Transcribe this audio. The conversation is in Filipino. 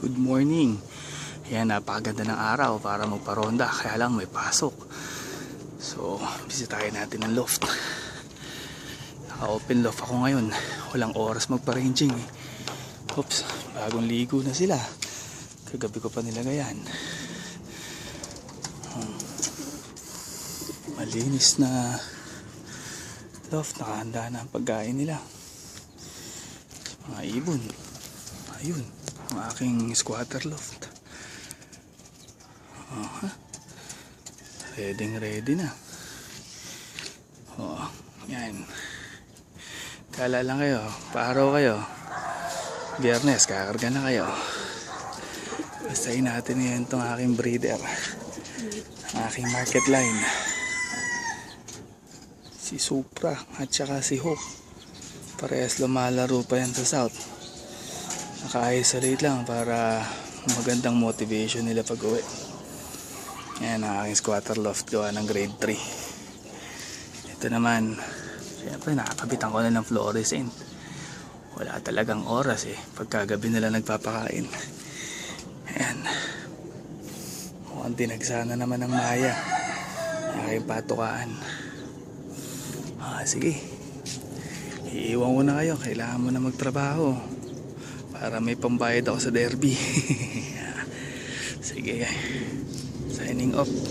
Good morning. Yan, napakaganda ng araw para magparonda. Kaya lang may pasok. So, bisitahin natin ang loft. Naka-open loft ako ngayon. Walang oras magpa-ranging eh. Oops, bagong ligo na sila. Kagabi ko pa nilagayan. Hmm. Malinis na loft. Nakahanda na ang pagkain nila. Mga ibon. Ayun, ang aking squatter loft. Aha. Ready ready na. Oh, yan. Kala lang kayo, paaraw kayo. Biyernes, kakarga na kayo. Bastahin natin ngayon itong aking breeder. Ang aking market line. Si Supra at saka si Hope. Parehas lumalaro pa yan sa South. Naka-isolate lang para magandang motivation nila pag uwi. Yan ang aking squatter loft gawa ng grade 3. Ito naman, syempre nakakabitan ko na ng fluorescent. Wala talagang oras eh. Pagkagabi nila nagpapakain. Ayan. Mukhang dinagsana naman ng maya. Aking patukaan. Ah, sige. Iiwan ko na kayo. Kailangan mo na magtrabaho. Para may pambayad ako sa derby. Sige. Signing off.